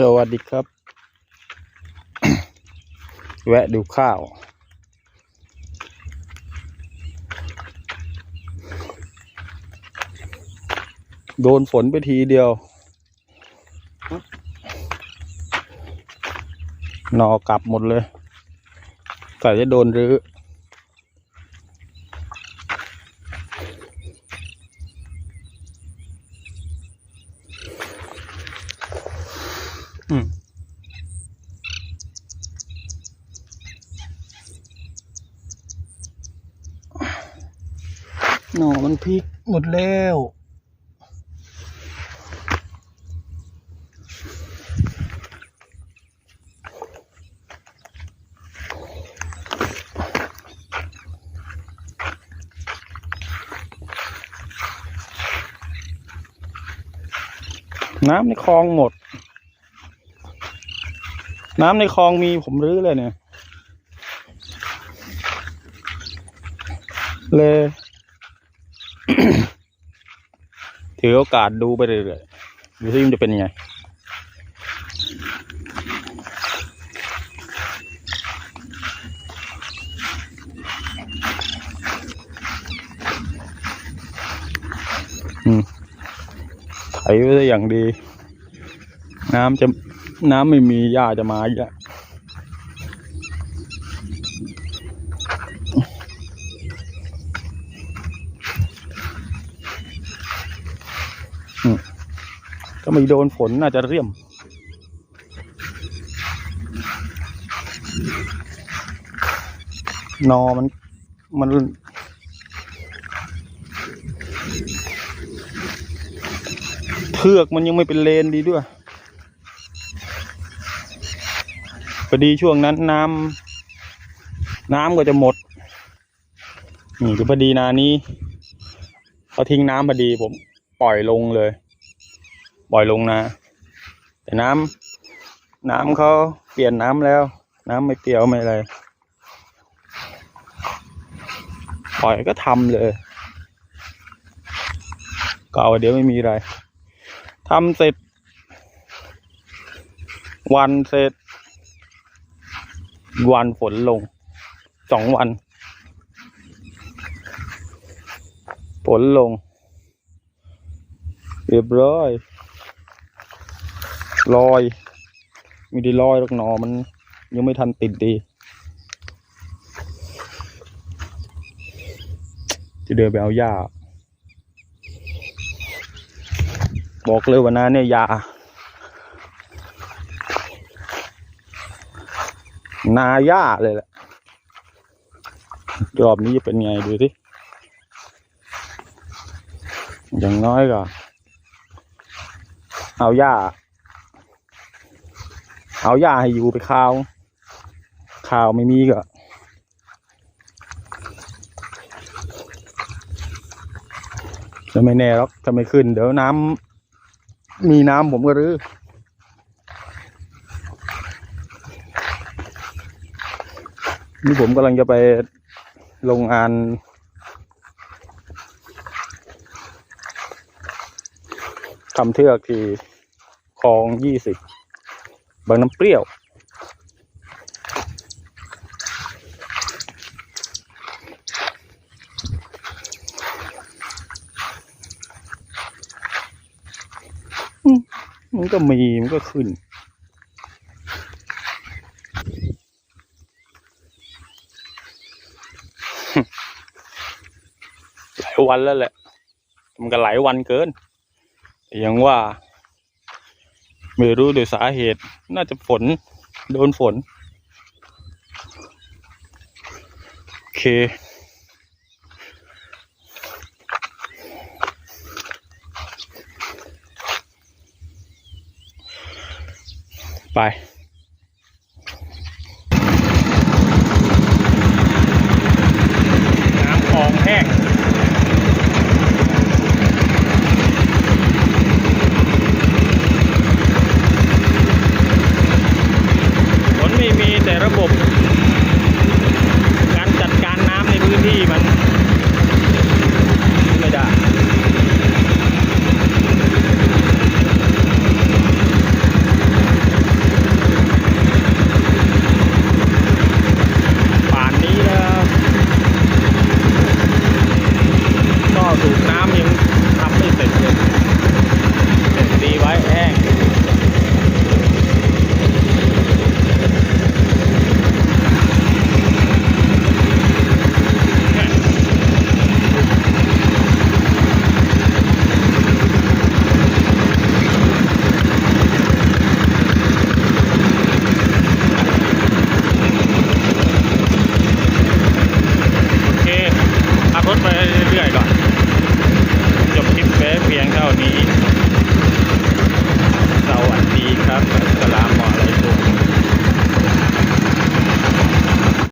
สวัสดีครับ แวะดูข้าว โดนฝนไปทีเดียว นอกลับหมดเลยใส่จะโดนรื้อ อืมหน่อมันพลิกหมดแล้วน้ำในคลองหมด น้ำในคลองมีผมรื้อเลยเนี่ย เลย ถือโอกาสดูไปเรื่อยๆดูซิมันจะเป็นยังไง อืมไถไว้ได้อย่างดี น้ำจะ น้ำไม่มีหญ้าจะมาอีกแล้วอืมก็ไม่โดนฝนน่าจะเรียม นอมันมันเทือกมันยังไม่เป็นเลนดีด้วย พ อดีช่วงนั้นน้ำน้ำก็จะหมดนี่คือพอดีนานี้เขาทิ้งน้ำพอดีผมปล่อยลงเลย ปล่อยลงนาแต่น้ำน้ำเขาเปลี่ยนน้ำแล้ว น้ำไม่เปรี้ยวไม่อะไรปล่อยก็ทำเลยก็เอาเดี๋ยวไม่มีอะไรทำเสร็จ วันเสร็จ วันฝนลงสองวัน ฝนลง เรียบร้อยลอย มีดีลอยหรอกหนอมันยังไม่ทันติดดี จะเดินไปเอาหญ้า บอกเลยว่านาเนี่ยยา นาหญ้าเลยแหละรอบนี้จะเป็นไงดูสิอย่างน้อยก็ เอาหญ้า เอาหญ้าให้อยู่ไปข้าว ข้าวไม่มีก็จะไม่แน่หรอกจะไม่ขึ้น เดี๋ยวน้ำมีน้ำผมก็รื้อ นี่ผมกำลังจะไปโรงงาน ทำเทือกที่คลองยี่สิบบางน้ำเปรี้ยว มันก็มี มันก็ขึ้นายวันแล้วแหละ มันก็หลายวันเกินแต่ยังว่า ไม่รู้โดวยสาเหตุ น่าจะฝน โดนฝน โอเค ไป